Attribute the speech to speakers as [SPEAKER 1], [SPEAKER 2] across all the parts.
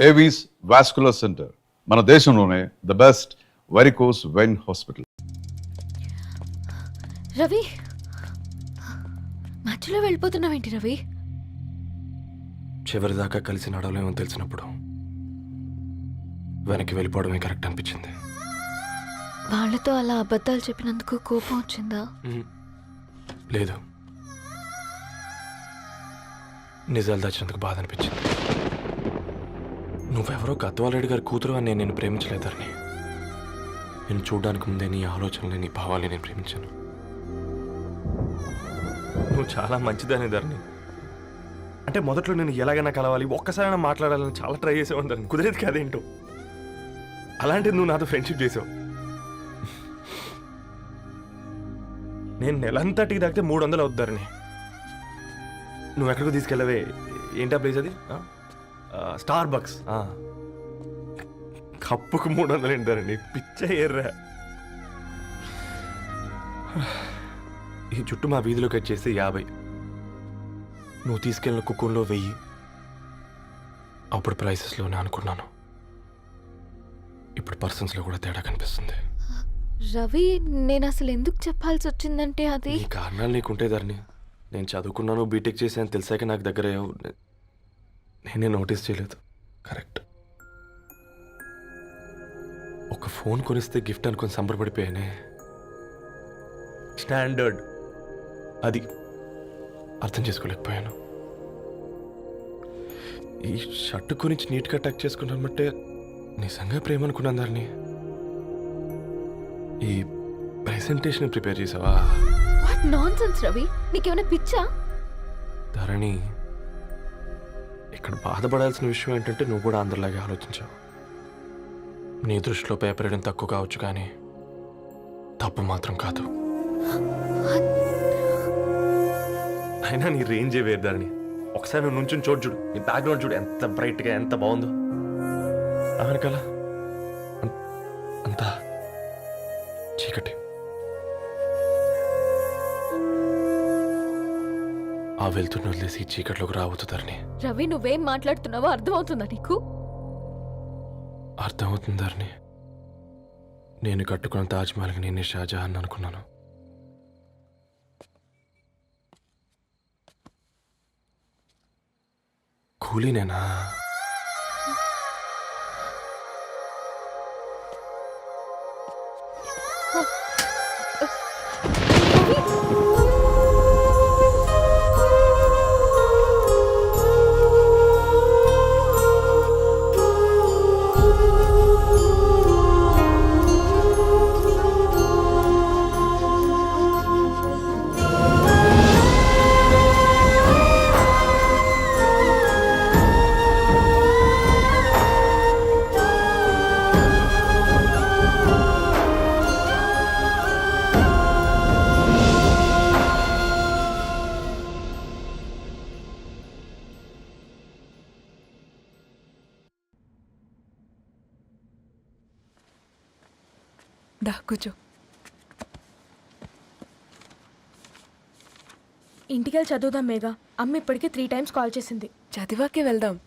[SPEAKER 1] Avis vascular centre మన దేశంలోనే the best varicose vein hospital
[SPEAKER 2] Ravi మధ్యలో వెళ్ళిపోతున్నావేంటి రవి?
[SPEAKER 3] చివరిదాకా కలిసి నడవలేమో తెలిసినప్పుడు వెనక్కి వెళ్ళిపోవడమే కరెక్ట్ అనిపించింది.
[SPEAKER 2] వాళ్ళతో అలా అబద్ధాలు చెప్పినందుకు కోపం వచ్చిందా.
[SPEAKER 3] లేదు. నిజాలు దాచినందుకు బాధ అనిపించింది. నువ్వెవరో గద్వాలరెడ్డి గారి కూతురు అని నేను ప్రేమించలేదని నేను చూడడానికి ముందే నీ ఆలోచనలు నీ భావాల్ని నేను ప్రేమించాను. నువ్వు చాలా మంచిదని ధరణి అంటే మొదట్లో నేను ఎలాగైనా కలవాలి ఒక్కసారైనా మాట్లాడాలని చాలా ట్రై చేసేవాడిని ధరణి కుదిరేది కాదేంటో? అలాంటిది నువ్వు నాతో ఫ్రెండ్షిప్ చేసావు. నేను నెలంతటికి తాగితే మూడు వందలు అవుతారని నువ్వు ఎక్కడికి తీసుకెళ్ళవే. ఏంటా ప్లేస్ అది? స్టార్ బక్స్ కప్పుకు మూడు వందలు ఏంటారండి పిచ్చ ఎర్రా. ఈ చుట్టూ మా వీధిలోకి వచ్చేసి యాభై. నువ్వు తీసుకెళ్ళిన కుక్కుంలో వెయ్యి. అప్పుడు ప్రైసెస్లోనే అనుకున్నాను. ఇప్పుడు పర్సన్స్లో కూడా తేడా కనిపిస్తుంది.
[SPEAKER 2] రవి నేను అసలు ఎందుకు చెప్పాల్సి వచ్చిందంటే అది?
[SPEAKER 3] ఈ కారణాలు నీకుంటే ధరణి. నేను చదువుకున్నాను బీటెక్ చేశాను తెలిసాక నాకు దగ్గర నేనే నోటీస్ చేయలేదు. కరెక్ట్. ఒక ఫోన్ కొనిస్తే గిఫ్ట్ అనుకొని సంబరపడిపోయానే. స్టాండర్డ్. అది అర్థం చేసుకోలేకపోయాను. ఈ షర్ట్ గురించి నీట్గా టక్ చేసుకున్నామంటే నిజంగా ప్రేమ అనుకున్నాను దాన్ని. ఈ ప్రెజెంటేషన్ ప్రిపేర్ చేసావా?
[SPEAKER 2] What nonsense Ravi? నీకేమైనా పిచ్చా?
[SPEAKER 3] ధరణి ఇక్కడ బాధపడాల్సిన విషయం ఏంటంటే నువ్వు కూడా అందరిలాగే ఆలోచించావు. నీ దృష్టిలో పేపర్ వేయడం తక్కువ కావచ్చు కానీ తప్పు మాత్రం కాదు. అయినా నీ రేంజే వేరు దాన్ని ఒకసారి నువ్వు నుంచుని చోటు చూడు. నీ బ్యాక్గ్రౌండ్ చూడు. ఎంత బ్రైట్గా ఎంత బాగుందో. వెనకాల అంతా చీకటి. ఆ వెళ్తున్న వదిలేసి చీకట్లోకి రాబోతుందని
[SPEAKER 2] రవి నువ్వేం మాట్లాడుతున్నావో అర్థమవుతుందా నీకు?
[SPEAKER 3] అర్థమవుతుందని నేను కట్టుకున్న తాజ్మహల్కి నేనే షాజహాన్ అనుకున్నాను. కూలీనేనా?
[SPEAKER 4] దా కూర్చో.
[SPEAKER 5] ఇంటికెళ్ళి చదువుదాం మేఘా. అమ్మ ఇప్పటికే త్రీ టైమ్స్ కాల్ చేసింది.
[SPEAKER 4] చదివాకే వెళ్దాం.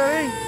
[SPEAKER 6] రేయ్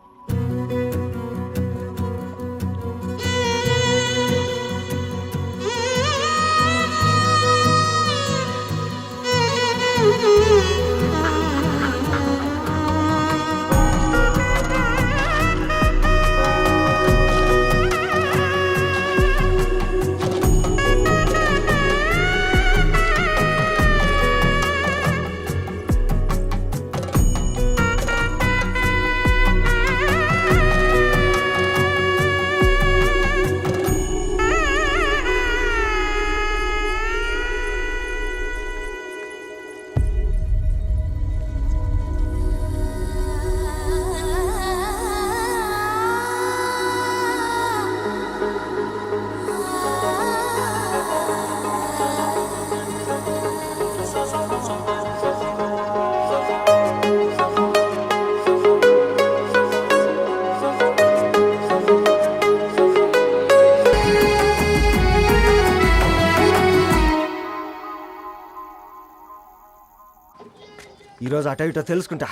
[SPEAKER 7] ఈరోజు అటో ఇటో తెలుసుకుంటా.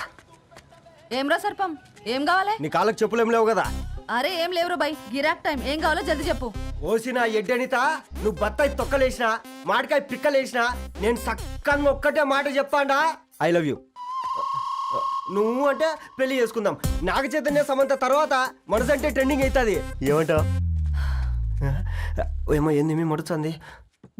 [SPEAKER 8] ఏమ్రా సర్పం? ఏం కావాలి?
[SPEAKER 7] నీ కాళ్ళకి చెప్పులు ఏం లేవు కదా?
[SPEAKER 8] అరే ఏం లేవురా బై గిరాక్ టైం. ఏం కావాలో జల్దీ చెప్పు.
[SPEAKER 7] ఓసిన ఎడ్డనిత నువ్వు బత్తాయి తొక్కలేసినా మాడికాయ పిక్కలేసినా నేను సక్కంగా ఒక్కటే మాట చెప్పాడా ఐ లవ్ యూ నువ్వు అంటే పెళ్ళి చేసుకుందాం. నాగ చైతన్య సమంత తర్వాత మనసంటే ట్రెండింగ్ అవుతుంది. ఏమంటావు? ఏమో ఏంది మీ మడుతుంది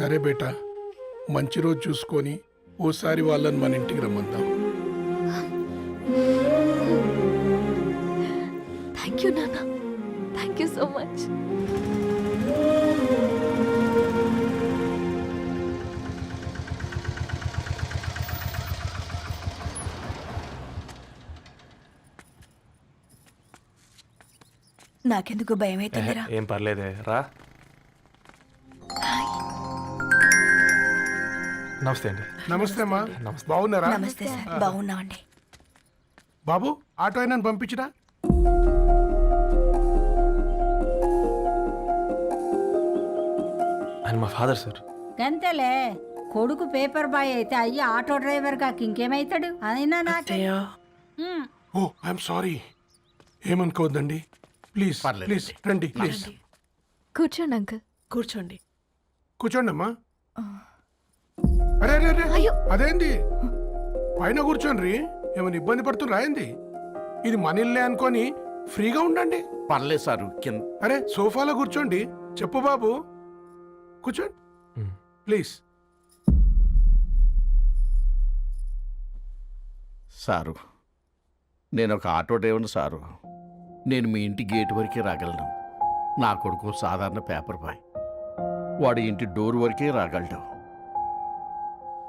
[SPEAKER 9] సరే బేటా మంచి రోజు చూసుకొని ఓసారి వాళ్ళని మన ఇంటికి రమ్మందాం.
[SPEAKER 2] థ్యాంక్ యూ నాన్న. థ్యాంక్ యూ సో మచ్
[SPEAKER 10] నాకెందుకు భయం అవుతుందిరా
[SPEAKER 3] ఏం పర్లేదే రా. నమస్తే అండి.
[SPEAKER 9] నమస్తే అమ్మా.
[SPEAKER 3] నమస్తే.
[SPEAKER 9] బాగున్నారా?
[SPEAKER 10] నమస్తే సార్ బాగున్నామండి.
[SPEAKER 9] బాబు ఆటో అయినా పంపించరా?
[SPEAKER 3] ఆయన మా ఫాదర్ సార్.
[SPEAKER 8] గంతేలే కొడుకు పేపర్ బాయ్ అయితే అయ్యి ఆటో డ్రైవర్ కాక ఇంకేమైతాడు? అయినా నాకు.
[SPEAKER 9] ఓ ఐఎమ్ సారీ. ఏమనుకోవద్దండి? ప్లీజ్ ప్లీజ్ రండి ప్లీజ్.
[SPEAKER 2] కూర్చోండి అంకుల్.
[SPEAKER 4] కూర్చోండి.
[SPEAKER 9] కూర్చోండి అమ్మా అరే అరే అరే
[SPEAKER 2] అయ్యో.
[SPEAKER 9] అదేంది? పైన కూర్చోండి ఏమైనా ఇబ్బంది పడుతున్నా ఏంది? ఇది మన ఇల్లే అనుకొని ఫ్రీగా ఉండండి.
[SPEAKER 11] పర్లేదు సారు కింద
[SPEAKER 9] అరే సోఫాలో కూర్చోండి. చెప్పు బాబు. కూర్చోండి. ప్లీజ్.
[SPEAKER 11] సారు నేను ఒక ఆటో డ్రైవర్ని సారు. నేను మీ ఇంటి గేట్ వరకే రాగలను. నా కొడుకు సాధారణ పేపర్ బాయ్. వాడి ఇంటి డోర్ వరకే రాగలడు.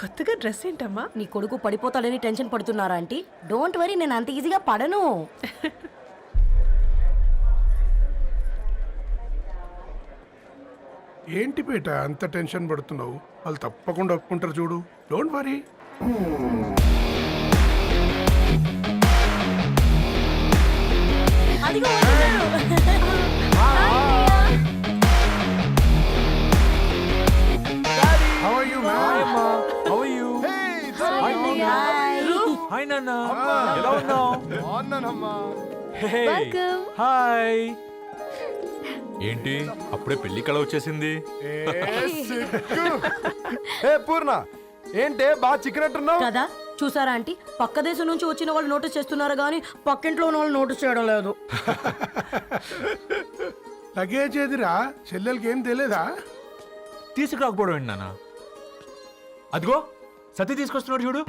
[SPEAKER 4] కొత్తగా డ్రెస్ ఏంటమ్మా?
[SPEAKER 12] నీ కొడుకు పడిపోతాడని టెన్షన్ పడుతున్నారా ఆంటీ? డోంట్ వరీ నేను అంత ఈజీగా పడను.
[SPEAKER 13] ఏంటి పేట అంత టెన్షన్ పడుతున్నావు? వాళ్ళు తప్పకుండా ఒప్పుకుంటారు చూడు. Don't worry.
[SPEAKER 12] అదిగో వస్తున్నాడు.
[SPEAKER 13] హౌ ఆర్ యు
[SPEAKER 3] హాయ్ నాన్న. ఎలా ఉన్నావు? హాయ్ ఏంటి? అప్పుడే పెళ్ళి కళ వచ్చేసింది.
[SPEAKER 7] ఏ పూర్ణ ఏంటే బాగా చిక్కినట్టున్నావు?
[SPEAKER 12] కదా చూసారా ఆంటీ? పక్క దేశం నుంచి వచ్చిన వాళ్ళు నోటీస్ చేస్తున్నారు కానీ పక్కింట్లో ఉన్న వాళ్ళు నోటీస్ చేయడం లేదు.
[SPEAKER 13] లగేజ్ ఏదిరా? చెల్లెలకి ఏం తెలియదా
[SPEAKER 3] తీసుకురాకపోవడం ఏంటి నాన్న? అదిగో సతీ తీసుకొస్తున్నాడు చూడు.